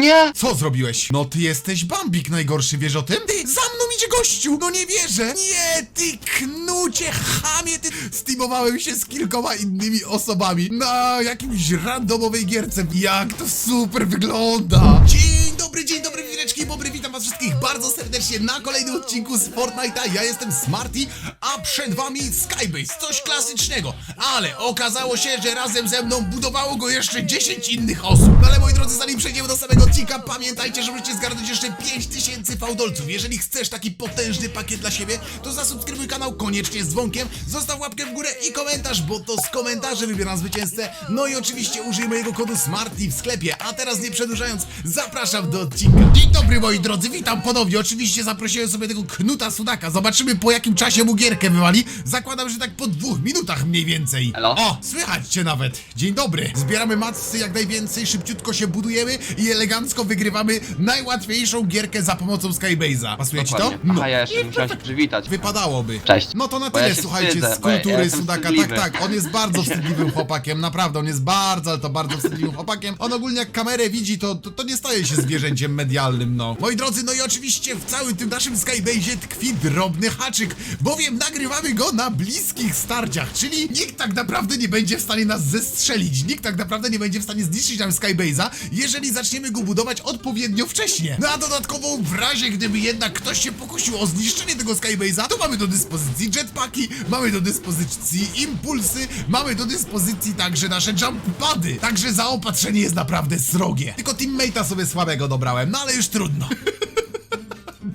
Nie! Co zrobiłeś? No ty jesteś Bambik najgorszy, wiesz o tym? Ty, za mną idzie gościu! No nie wierzę! Nie, ty knucie, chamie, ty... Steamowałem się z kilkoma innymi osobami na jakimś randomowej gierce. Jak to super wygląda! Dzień dobry, dzień dobry, wireczki bobry, witam was wszystkich bardzo serdecznie na kolejnym odcinku z Fortnite'a. Ja jestem Smarty, a przed wami Skybase, coś klasycznego. Ale okazało się, że razem ze mną budowało go jeszcze 10 innych osób. No ale moi drodzy, zanim przejdziemy do samego odcinka, pamiętajcie, że możecie zgarnąć jeszcze 5000 fałdolców. Jeżeli chcesz taki potężny pakiet dla siebie, to zasubskrybuj kanał koniecznie z dzwonkiem, zostaw łapkę w górę i komentarz, bo to z komentarzy wybieram zwycięzcę. No i oczywiście użyj mojego kodu SMARTY w sklepie. A teraz nie przedłużając, zapraszam do odcinka. Dzień dobry moi drodzy, witam ponownie. Oczywiście zaprosiłem sobie tego Knuta Sudaka. Zobaczymy po jakim czasie mu gierkę wywali. Zakładam, że tak po dwóch minutach mniej więcej. Elo? O, słychać cię nawet. Dzień dobry. Zbieramy matsy jak najwięcej, szybciutko się budujemy i elegancko wygrywamy najłatwiejszą gierkę za pomocą Skybase'a. Pasuje ci to? Dokładnie. Aha, ja jeszcze musiałem się przywitać. Wypadałoby. Cześć. No to na Bo ja tyle, się słuchajcie, wstydzę, z bo ja- ja kultury jestem Sudaka. wstydliwy. Tak, tak, on jest bardzo wstydliwym chłopakiem, naprawdę, on jest bardzo, ale to bardzo wstydliwym chłopakiem. On ogólnie jak kamerę widzi, to, to, to nie staje się zwierzęciem medialnym, no. Moi drodzy, no i oczywiście w całym tym naszym Skybase'ie tkwi drobny haczyk, bowiem nagrywamy go na bliskich starciach, czyli nikt tak naprawdę nie będzie w stanie nas zestrzelić, nikt tak naprawdę nie będzie w stanie zniszczyć nam Skybase'a, jeżeli zaczniemy go budować odpowiednio wcześnie. No a dodatkowo w razie, gdyby jednak ktoś się pokusił o zniszczenie tego Skybase'a, to mamy do dyspozycji jetpacki, mamy do dyspozycji impulsy, mamy do dyspozycji także nasze jump pady. Także zaopatrzenie jest naprawdę srogie. Tylko teammate'a sobie słabego dobrałem, no ale już trudno.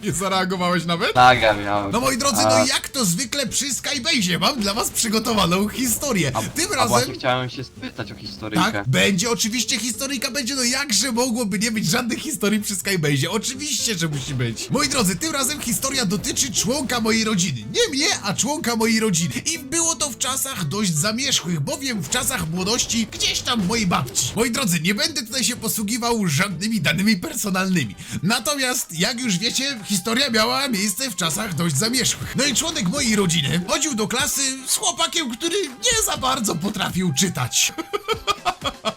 Nie zareagowałeś nawet? Tak, ja miałem. No moi drodzy, A- no jak to zwykle przy Skybase'ie, mam dla was przygotowaną historię. A, Tym a razem... właśnie chciałem się spytać o historyjkę. Tak, będzie oczywiście historyjka, będzie, no jakże mogłoby nie być żadnych historii przy Skybase'ie? Oczywiście, że musi być. Moi drodzy, tym razem historia dotyczy członka mojej rodziny. Nie mnie, a członka mojej rodziny. I było to w czasach dość zamierzchłych, bowiem w czasach młodości gdzieś tam mojej babci. Moi drodzy, nie będę tutaj się posługiwał żadnymi danymi personalnymi. Natomiast, jak już wiecie, historia miała miejsce w czasach dość zamierzchłych. No i członek mojej rodziny chodził do klasy z chłopakiem, który nie za bardzo potrafił czytać.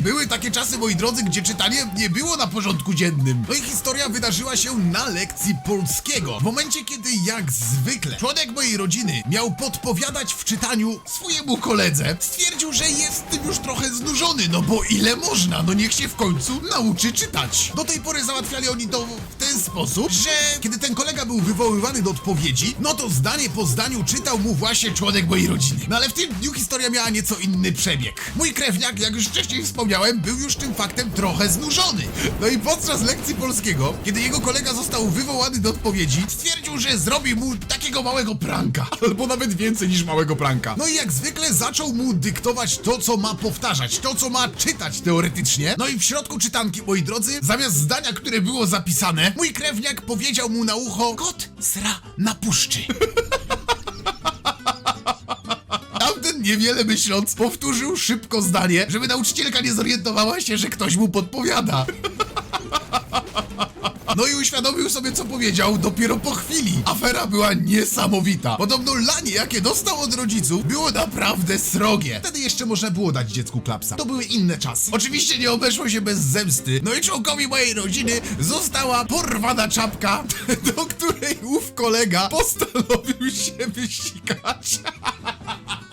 Były takie czasy, moi drodzy, gdzie czytanie nie było na porządku dziennym. No i historia wydarzyła się na lekcji polskiego. W momencie, kiedy jak zwykle członek mojej rodziny miał podpowiadać w czytaniu swojemu koledze, stwierdził, że jest tym już trochę znużony, no bo ile można, no niech się w końcu nauczy czytać. Do tej pory załatwiali oni to w ten sposób, że kiedy ten kolega był wywoływany do odpowiedzi, no to zdanie po zdaniu czytał mu właśnie członek mojej rodziny. No ale w tym dniu historia miała nieco inny przebieg. Mój krewniak, jak już wcześniej wspomniałem, był już tym faktem trochę znużony. No i podczas lekcji polskiego, kiedy jego kolega został wywołany do odpowiedzi, stwierdził, że zrobi mu takiego małego pranka. Albo nawet więcej niż małego pranka. No i jak zwykle zaczął mu dyktować to, co ma powtarzać, to, co ma czytać teoretycznie. No i w środku czytanki, moi drodzy, zamiast zdania, które było zapisane, mój krewniak powiedział mu na ucho Kot sra na puszczy. niewiele myśląc powtórzył szybko zdanie, żeby nauczycielka nie zorientowała się, że ktoś mu podpowiada. No i uświadomił sobie, co powiedział dopiero po chwili. Afera była niesamowita. Podobno lanie, jakie dostał od rodziców, było naprawdę srogie. Wtedy jeszcze można było dać dziecku klapsa. To były inne czasy. Oczywiście nie obeszło się bez zemsty. No i członkowi mojej rodziny została porwana czapka, do której ów kolega postanowił się wysikać.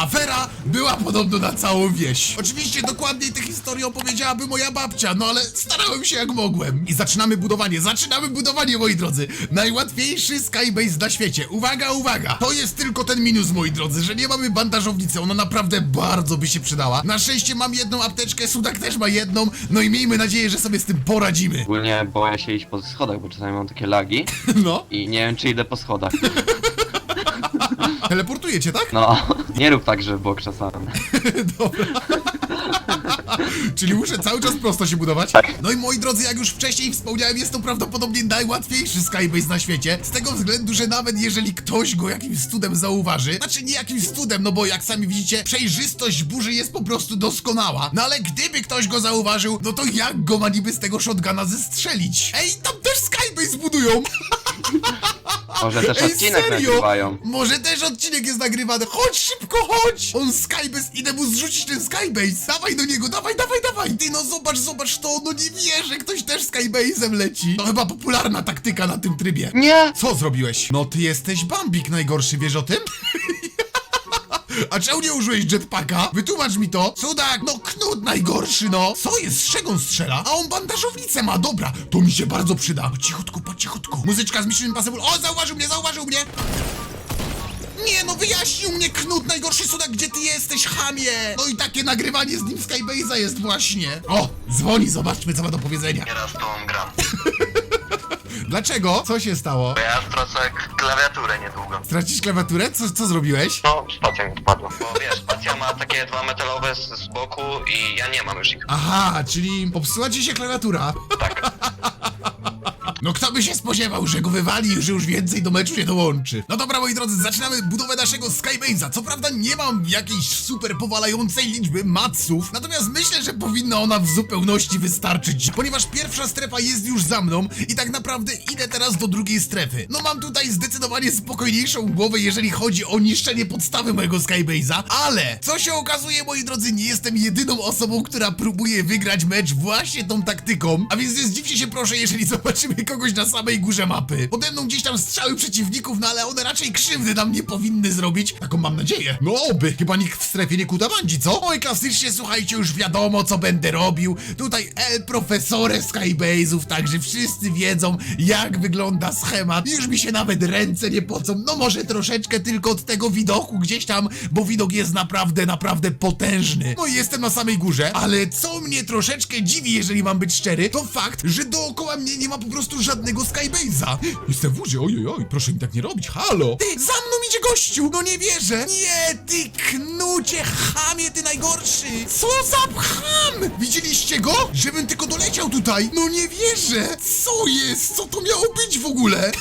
Afera była podobno na całą wieś. Oczywiście dokładniej tę historię opowiedziałaby moja babcia, no ale starałem się jak mogłem. I zaczynamy budowanie, zaczynamy budowanie, moi drodzy. Najłatwiejszy skybase na świecie. Uwaga, uwaga! To jest tylko ten minus, moi drodzy, że nie mamy bandażownicy. Ona naprawdę bardzo by się przydała. Na szczęście mam jedną apteczkę, Sudak też ma jedną, no i miejmy nadzieję, że sobie z tym poradzimy. Ogólnie boję się iść po schodach, bo czasami mam takie lagi No, i nie wiem czy idę po schodach. teleportujecie, tak? No, nie rób tak, że w bok czasami. Dobra. Czyli muszę cały czas prosto się budować? Tak. No i moi drodzy, jak już wcześniej wspomniałem, jest to prawdopodobnie najłatwiejszy Skybase na świecie. Z tego względu, że nawet jeżeli ktoś go jakimś cudem zauważy, znaczy nie jakimś cudem, no bo jak sami widzicie, przejrzystość burzy jest po prostu doskonała. No ale gdyby ktoś go zauważył, no to jak go ma niby z tego shotguna zestrzelić? Ej, tam też Skybase budują! Może też Ej, odcinek serio? nagrywają. Może też odcinek jest nagrywany. Chodź szybko, chodź! On Skybase, idę mu zrzucić ten Skybase. Dawaj do niego, dawaj, dawaj, dawaj. Ty no zobacz, zobacz to, no nie wierzę, ktoś też Skybase'em leci. To chyba popularna taktyka na tym trybie. Nie! Co zrobiłeś? No ty jesteś Bambik najgorszy, wiesz o tym? A czemu nie użyłeś jetpacka? Wytłumacz mi to. Cudak, no knut najgorszy, no. Co jest? Z czego on strzela? A on bandażownicę ma, dobra. To mi się bardzo przyda. Po cichutku, po cichutku. Muzyczka z Mission Impossible. O, zauważył mnie, zauważył mnie. Nie, no wyjaśnił mnie knut najgorszy sudak, gdzie ty jesteś, chamie! No i takie nagrywanie z nim Skybase'a jest właśnie. O, dzwoni, zobaczmy, co ma do powiedzenia. Nieraz tą gram. Dlaczego? Co się stało? Bo ja stracę klawiaturę niedługo. Stracisz klawiaturę? Co, co zrobiłeś? No, spacja mi odpadła. Bo wiesz, spacja ma takie dwa metalowe z, z boku i ja nie mam już ich. Aha, czyli popsuła ci się klawiatura. Tak. No kto by się spodziewał, że go wywali że już więcej do meczu nie dołączy. No dobra, moi drodzy, zaczynamy budowę naszego Skybase'a. Co prawda nie mam jakiejś super powalającej liczby matsów, natomiast myślę, że powinna ona w zupełności wystarczyć, ponieważ pierwsza strefa jest już za mną i tak naprawdę idę teraz do drugiej strefy. No mam tutaj zdecydowanie spokojniejszą głowę, jeżeli chodzi o niszczenie podstawy mojego Skybase'a, ale co się okazuje, moi drodzy, nie jestem jedyną osobą, która próbuje wygrać mecz właśnie tą taktyką, a więc nie zdziwcie się proszę, jeżeli zobaczymy kogoś na samej górze mapy. Pode mną gdzieś tam strzały przeciwników, no ale one raczej krzywdy nam nie powinny zrobić. Taką mam nadzieję. No oby, chyba nikt w strefie nie kuta bandzi, co? Oj, klasycznie, słuchajcie, już wiadomo, co będę robił. Tutaj El Profesore Skybase'ów, także wszyscy wiedzą, jak wygląda schemat. Już mi się nawet ręce nie pocą. No może troszeczkę tylko od tego widoku gdzieś tam, bo widok jest naprawdę, naprawdę potężny. No i jestem na samej górze, ale co mnie troszeczkę dziwi, jeżeli mam być szczery, to fakt, że dookoła mnie nie ma po prostu żadnego Skybase'a. Jestem w wodzie, oj, oj, proszę mi tak nie robić, halo. Ty, za mną idzie gościu, no nie wierzę. Nie, ty knucie, chamie, ty najgorszy. Co za cham? Widzieliście go? Żebym tylko doleciał tutaj. No nie wierzę. Co jest? Co to miało być w ogóle?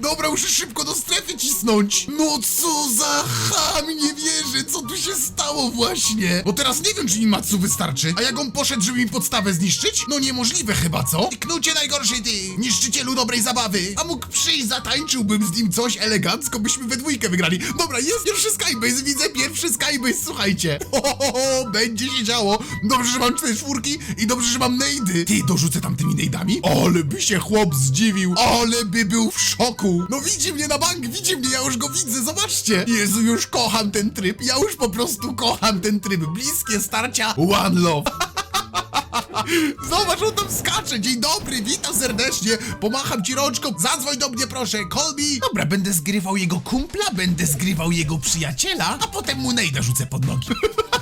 Dobra, muszę szybko do strefy cisnąć. No co za ham, nie wierzę, co tu się stało właśnie. Bo teraz nie wiem, czy mi Matsu wystarczy. A jak on poszedł, żeby mi podstawę zniszczyć? No niemożliwe chyba, co? Knucie najgorszy ty, niszczycielu dobrej zabawy. A mógł przyjść, zatańczyłbym z nim coś elegancko, byśmy we dwójkę wygrali. Dobra, jest pierwszy Skybase, widzę pierwszy Skybase, słuchajcie. Ho, ho, ho, ho, będzie się działo. Dobrze, że mam cztery czwórki i dobrze, że mam nejdy. Ty, dorzucę tam tymi nejdami? Ale by się chłop zdziwił, ale by był w szoku. No widzi mnie na bank, widzi mnie, ja już go widzę, zobaczcie. Jezu, już kocham ten tryb, ja już po prostu kocham ten tryb. Bliskie starcia, one love. Zobacz, on tam skacze. Dzień dobry, witam serdecznie. Pomacham ci rączką. Zadzwoń do mnie, proszę. Call me. Dobra, będę zgrywał jego kumpla, będę zgrywał jego przyjaciela, a potem mu nejda rzucę pod nogi.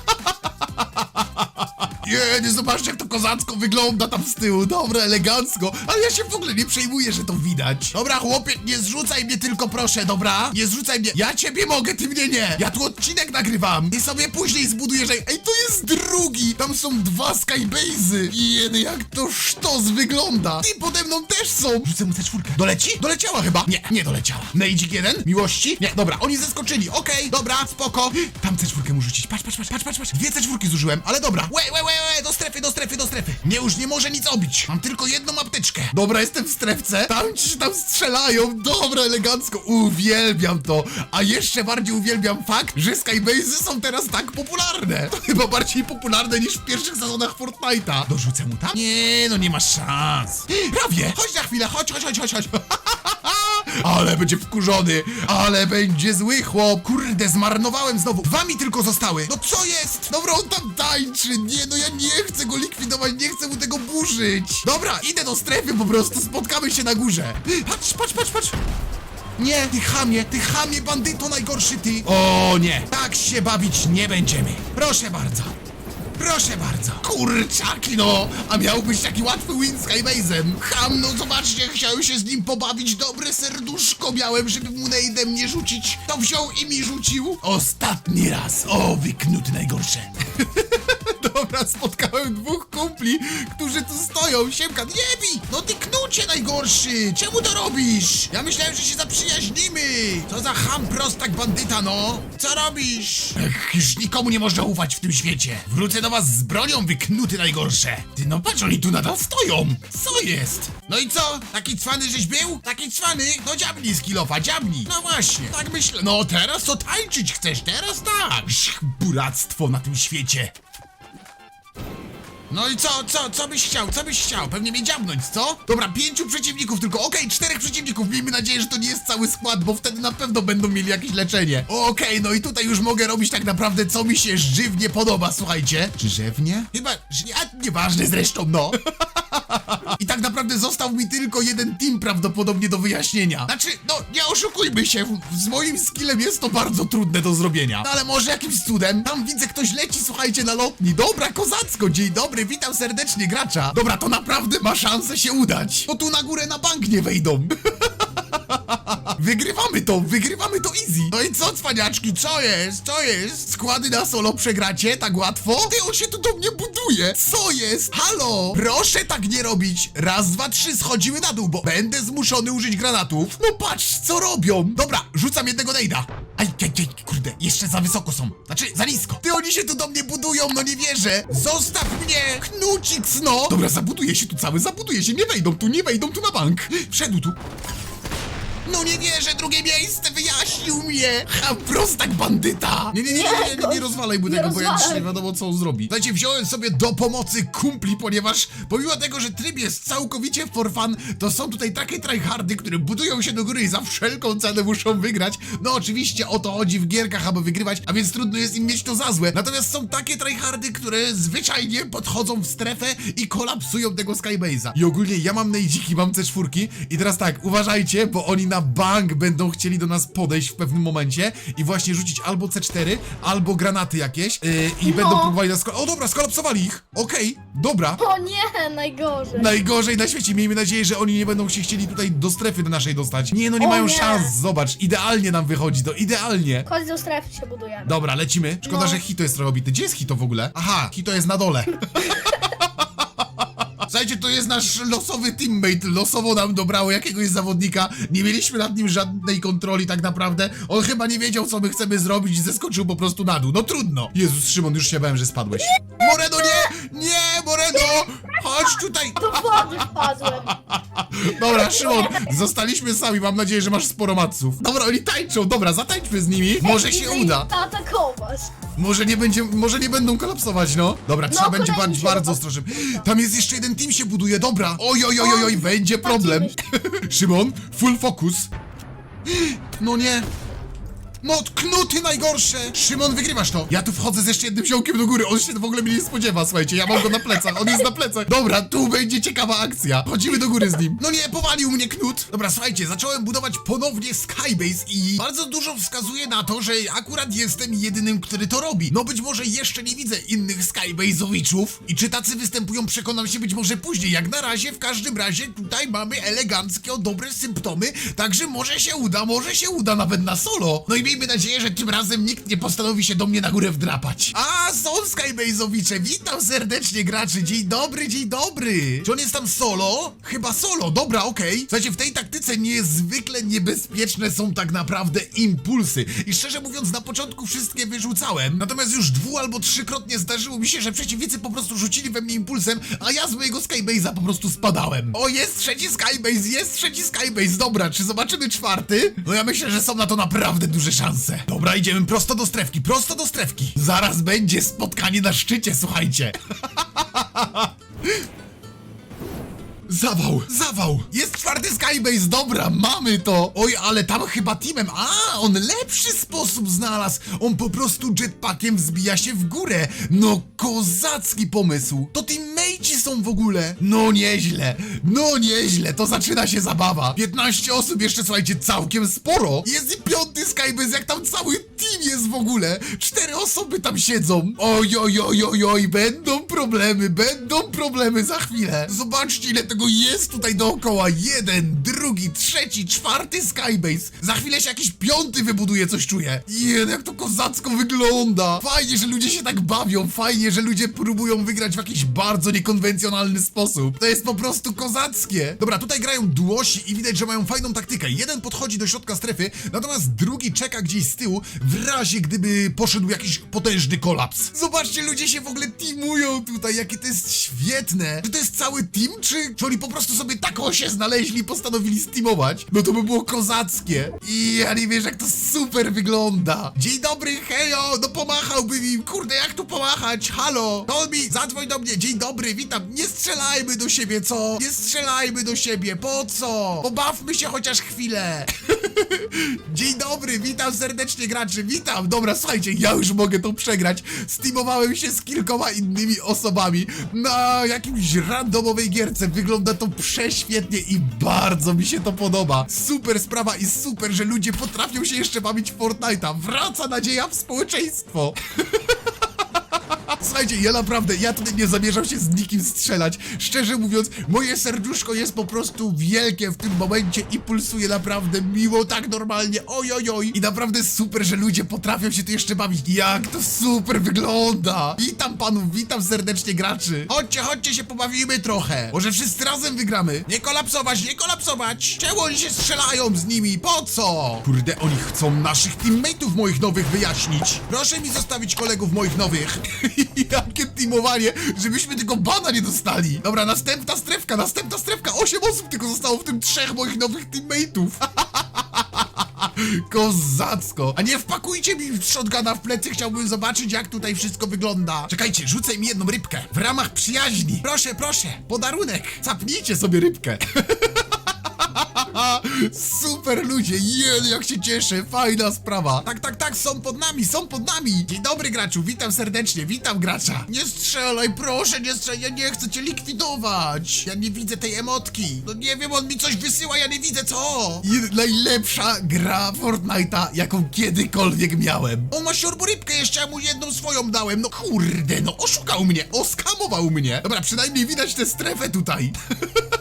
Nie, nie zobaczcie jak to kozacko wygląda tam z tyłu. Dobra, elegancko. Ale ja się w ogóle nie przejmuję, że to widać. Dobra, chłopie, nie zrzucaj mnie tylko proszę, dobra? Nie zrzucaj mnie. Ja ciebie mogę, ty mnie nie. Ja tu odcinek nagrywam. I sobie później zbudujesz. Ej, to jest drugi. Tam są dwa skybase'y. Jedy, jak to sztos wygląda. I pode mną też są. Rzucę mu tę czwórkę. Doleci? Doleciała chyba. Nie, nie doleciała. Nejdzik jeden? Miłości? Nie, dobra, oni zeskoczyli. Okej, dobra, spoko. Tam tę czwórkę mu rzucić. Patrz, patrz, patrz, patrz, patrz. Dwie te czwórki zużyłem, ale dobra. Łe, łe, łe, łe, do strefy, do strefy, do strefy. Nie, już nie może nic obić. Mam tylko jedną apteczkę. Dobra, jestem w strefce. Tam ci się tam strzelają. Dobra, elegancko. Uwielbiam to. A jeszcze bardziej uwielbiam fakt, że Skybase'y są teraz tak popularne. To chyba bardziej popularne niż w pierwszych sezonach Fortnite'a. Dorzucę mu tam? Nie, no nie ma szans. Prawie. Chodź na chwilę, chodź, chodź, chodź, chodź, chodź. Ale będzie wkurzony, ale będzie zły chłop. Kurde, zmarnowałem znowu. Dwa mi tylko zostały. No co jest? Dobra, on tam tańczy. Nie, no ja nie chcę go likwidować, nie chcę mu tego burzyć. Dobra, idę do strefy po prostu, spotkamy się na górze. Patrz, patrz, patrz, patrz. Nie, ty chamie, ty chamie, bandyto najgorszy ty. O nie, tak się bawić nie będziemy. Proszę bardzo. Proszę bardzo. Kurczaki no! A miał być taki łatwy win z Skybase'em. Ham, no zobaczcie, chciałem się z nim pobawić. Dobre serduszko miałem, żeby mu nejdem nie rzucić. To wziął i mi rzucił. Ostatni raz. O, wyknuty najgorsze. Dobra, spotkałem dwóch kumpli, którzy tu stoją. Siemka, nie bij! No ty knucie najgorszy! Czemu to robisz? Ja myślałem, że się zaprzyjaźnimy! Co za ham prostak bandyta, no! Co robisz? Ech, już nikomu nie można ufać w tym świecie. Wrócę do was z bronią, wyknuty najgorsze. Ty, no patrz, oni tu nadal stoją. Co jest? No i co? Taki cwany żeś był? Taki cwany? No dziabnij z kilofa, dziabnij. No właśnie, tak myślę. No teraz to tańczyć chcesz, teraz tak. Buractwo na tym świecie. No i co, co, co byś chciał, co byś chciał? Pewnie mnie dziabnąć, co? Dobra, pięciu przeciwników tylko, okej, czterech przeciwników, miejmy nadzieję, że to nie jest cały skład, bo wtedy na pewno będą mieli jakieś leczenie. Okej, no i tutaj już mogę robić tak naprawdę, co mi się żywnie podoba, słuchajcie. Czy żywnie? Chyba, że- a nieważne zresztą, no. I tak naprawdę został mi tylko jeden team prawdopodobnie do wyjaśnienia. Znaczy, no nie oszukujmy się, z moim skillem jest to bardzo trudne do zrobienia. No ale może jakimś cudem. Tam widzę ktoś leci, słuchajcie, na lotni. Dobra, kozacko, dzień dobry, witam serdecznie gracza. Dobra, to naprawdę ma szansę się udać. Bo tu na górę na bank nie wejdą. Wygrywamy to, wygrywamy to easy. No i co, cwaniaczki, co jest, co jest? Składy na solo przegracie tak łatwo? Ty, on się tu do mnie buduje. Co jest? Halo? Proszę tak nie robić. Raz, dwa, trzy, schodzimy na dół, bo będę zmuszony użyć granatów. No patrz, co robią. Dobra, rzucam jednego nejda. Aj, aj, aj, kurde, jeszcze za wysoko są. Znaczy, za nisko. Ty, oni się tu do mnie budują, no nie wierzę. Zostaw mnie, knucik, no. Dobra, zabuduje się tu cały, zabuduje się. Nie wejdą tu, nie wejdą tu na bank. Wszedł tu. No nie wierzę, drugie miejsce wyjaśnił mnie! Ha, prostak bandyta! Nie, nie, nie, nie, nie, nie, nie rozwalaj mu tego, bo ja już nie wiadomo co on zrobi. Słuchajcie, wziąłem sobie do pomocy kumpli, ponieważ pomimo tego, że tryb jest całkowicie for fun, to są tutaj takie tryhardy, które budują się do góry i za wszelką cenę muszą wygrać. No oczywiście o to chodzi w gierkach, aby wygrywać, a więc trudno jest im mieć to za złe. Natomiast są takie tryhardy, które zwyczajnie podchodzą w strefę i kolapsują tego Skybase'a. I ogólnie ja mam nejdziki, mam C4 i teraz tak, uważajcie, bo oni na bank będą chcieli do nas podejść pewnym momencie i właśnie rzucić albo C4, albo granaty jakieś yy, i No. będą próbowali nas... sko- O dobra, skolapsowali ich! Okej, dobra. O nie, najgorzej. Najgorzej na świecie. Miejmy nadzieję, że oni nie będą się chcieli tutaj do strefy naszej dostać. Nie, no nie O mają nie. szans. Zobacz, idealnie nam wychodzi to, idealnie. Chodź do strefy się budujemy. Dobra, lecimy. Szkoda, No. że Hito jest trochę obity. Gdzie jest Hito w ogóle? Aha, Hito jest na dole. Słuchajcie, to jest nasz losowy teammate. Losowo nam dobrało jakiegoś zawodnika. Nie mieliśmy nad nim żadnej kontroli tak naprawdę. On chyba nie wiedział, co my chcemy zrobić i zeskoczył po prostu na dół. No trudno. Jezus, Szymon, już się bałem, że spadłeś. Moreno, nie! Nie, Moreno! Chodź tutaj! Do wody wpadłem. Dobra, Szymon, zostaliśmy sami. Mam nadzieję, że masz sporo maców. Dobra, oni tańczą. Dobra, zatańczmy z nimi. Może się uda. Atakować. Może nie będzie, może nie będą kolapsować, no. Dobra, trzeba będzie kolejny się bardzo chyba- ostrożnym. Tam jest jeszcze jeden team się buduje, dobra. Oj, oj, oj, oj, oj będzie problem. Szymon, full focus. No nie. No, tknuty najgorsze! Szymon, wygrywasz to! Ja tu wchodzę z jeszcze jednym ziomkiem do góry, on się w ogóle mnie nie spodziewa, słuchajcie, ja mam go na plecach, on jest na plecach. Dobra, tu będzie ciekawa akcja. Chodzimy do góry z nim. No nie, powalił mnie knut! Dobra, słuchajcie, zacząłem budować ponownie Skybase i bardzo dużo wskazuje na to, że akurat jestem jedynym, który to robi. No być może jeszcze nie widzę innych Skybase'owiczów i czy tacy występują, przekonam się być może później. Jak na razie, w każdym razie tutaj mamy eleganckie, dobre symptomy, także może się uda, może się uda nawet na solo. No i miejmy nadzieję, że tym razem nikt nie postanowi się do mnie na górę wdrapać. A, są Skybase'owicze, witam serdecznie graczy, dzień dobry, dzień dobry. Czy on jest tam solo? Chyba solo, dobra, okej. Słuchajcie, w tej taktyce niezwykle niebezpieczne są tak naprawdę impulsy. I szczerze mówiąc, na początku wszystkie wyrzucałem, natomiast już dwu albo trzykrotnie zdarzyło mi się, że przeciwnicy po prostu rzucili we mnie impulsem, a ja z mojego Skybase'a po prostu spadałem. O, jest trzeci Skybase, jest trzeci Skybase, dobra, czy zobaczymy czwarty? No ja myślę, że są na to naprawdę duże Dobra, idziemy prosto do strefki, prosto do strefki. Zaraz będzie spotkanie na szczycie, słuchajcie. Zawał, zawał! Jest czwarty Skybase, dobra, mamy to! Oj, ale tam chyba teamem. A, on lepszy sposób znalazł. On po prostu jetpackiem wzbija się w górę. No, kozacki pomysł. To teammate teammate'i są w ogóle. No nieźle, no nieźle, to zaczyna się zabawa. 15 osób jeszcze, słuchajcie, całkiem sporo. Jest i piąty Skybase, jak tam cały team jest w ogóle. Cztery osoby tam siedzą. Oj, oj, oj, oj, oj, będą problemy, będą problemy za chwilę. Zobaczcie, ile tego jest tutaj dookoła. Jeden, drugi, trzeci, czwarty Skybase. Za chwilę się jakiś piąty wybuduje, coś czuję. Jeden, jak to kozacko wygląda. Fajnie, że ludzie się tak bawią. Fajnie, że ludzie próbują wygrać w jakiś bardzo niekonwencjonalny sposób. To jest po prostu kozackie. Dobra, tutaj grają duosi i widać, że mają fajną taktykę. Jeden podchodzi do środka strefy, natomiast drugi czeka gdzieś z tyłu, w razie gdyby poszedł jakiś potężny kolaps. Zobaczcie, ludzie się w ogóle teamują tutaj, jakie to jest świetne. Czy to jest cały team, czy, czy oni po prostu sobie taką się znaleźli i postanowili steamować? No to by było kozackie. I ja nie wiesz, jak to super wygląda. Dzień dobry, hejo, no pomachałbym Kurde, jak tu pomachać? Halo, Tolmi, zadzwoń do mnie. Dzień dobry, witam. Nie strzelajmy do siebie, co? Nie strzelajmy do siebie, po co? Pobawmy się chociaż chwilę. Dzień dobry, witam serdecznie graczy, witam. Dobra, słuchajcie, ja już mogę to przegrać. Steamowałem się z kilkoma innymi osobami na jakimś randomowej gierce. Wygląda to prześwietnie i bardzo mi się to podoba. Super sprawa i super, że ludzie potrafią się jeszcze bawić Fortnite'a. Wraca nadzieja w społeczeństwo. Słuchajcie, ja naprawdę, ja tutaj nie zamierzam się z nikim strzelać. Szczerze mówiąc, moje serduszko jest po prostu wielkie w tym momencie i pulsuje naprawdę miło, tak normalnie, oj, oj, oj. I naprawdę super, że ludzie potrafią się tu jeszcze bawić. Jak to super wygląda. Witam panów, witam serdecznie graczy. Chodźcie, chodźcie się pobawimy trochę. Może wszyscy razem wygramy. Nie kolapsować, nie kolapsować. Czemu oni się strzelają z nimi? Po co? Kurde, oni chcą naszych teammateów moich nowych wyjaśnić. Proszę mi zostawić kolegów moich nowych. Jakie teamowanie, żebyśmy tylko bana nie dostali. Dobra, następna strefka, następna strefka. Osiem osób tylko zostało, w tym trzech moich nowych teammateów. Kozacko! A nie wpakujcie mi shotguna w plecy, chciałbym zobaczyć jak tutaj wszystko wygląda. Czekajcie, rzucę mi jedną rybkę. W ramach przyjaźni. Proszę, proszę, podarunek. Zapnijcie sobie rybkę. Super ludzie, jeden jak się cieszę, fajna sprawa. Tak, tak, tak, są pod nami, są pod nami. Dzień dobry graczu, witam serdecznie, witam gracza. Nie strzelaj, proszę, nie strzelaj, ja nie chcę cię likwidować. Ja nie widzę tej emotki. No nie wiem, on mi coś wysyła, ja nie widzę co. Najlepsza gra Fortnite'a, jaką kiedykolwiek miałem. On ma siorborybkę, jeszcze ja mu jedną swoją dałem. No kurde, no oszukał mnie, oskamował mnie. Dobra, przynajmniej widać tę strefę tutaj.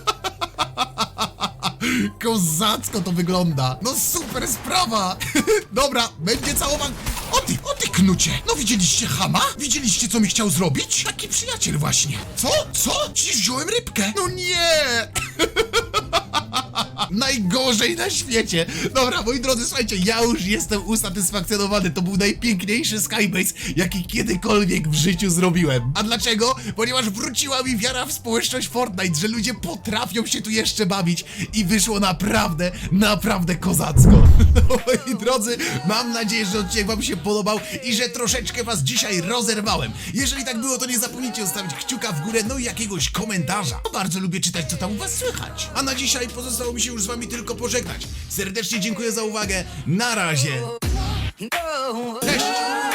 Kozacko to wygląda. No super sprawa. Dobra, będzie całowan. O ty, o ty knucie. No widzieliście Hama? Widzieliście co mi chciał zrobić? Taki przyjaciel właśnie. Co? Co? Dziś wziąłem rybkę. No nie. Najgorzej na świecie. Dobra, moi drodzy, słuchajcie, ja już jestem usatysfakcjonowany. To był najpiękniejszy Skybase, jaki kiedykolwiek w życiu zrobiłem. A dlaczego? Ponieważ wróciła mi wiara w społeczność Fortnite, że ludzie potrafią się tu jeszcze bawić i wyszło naprawdę, naprawdę kozacko. Moi drodzy, mam nadzieję, że odcinek wam się podobał i że troszeczkę was dzisiaj rozerwałem. Jeżeli tak było, to nie zapomnijcie zostawić kciuka w górę, no i jakiegoś komentarza. Bardzo lubię czytać, co tam u was słychać. A na dzisiaj pozostało mi się już z wami tylko pożegnać. Serdecznie dziękuję za uwagę. Na razie. Cześć!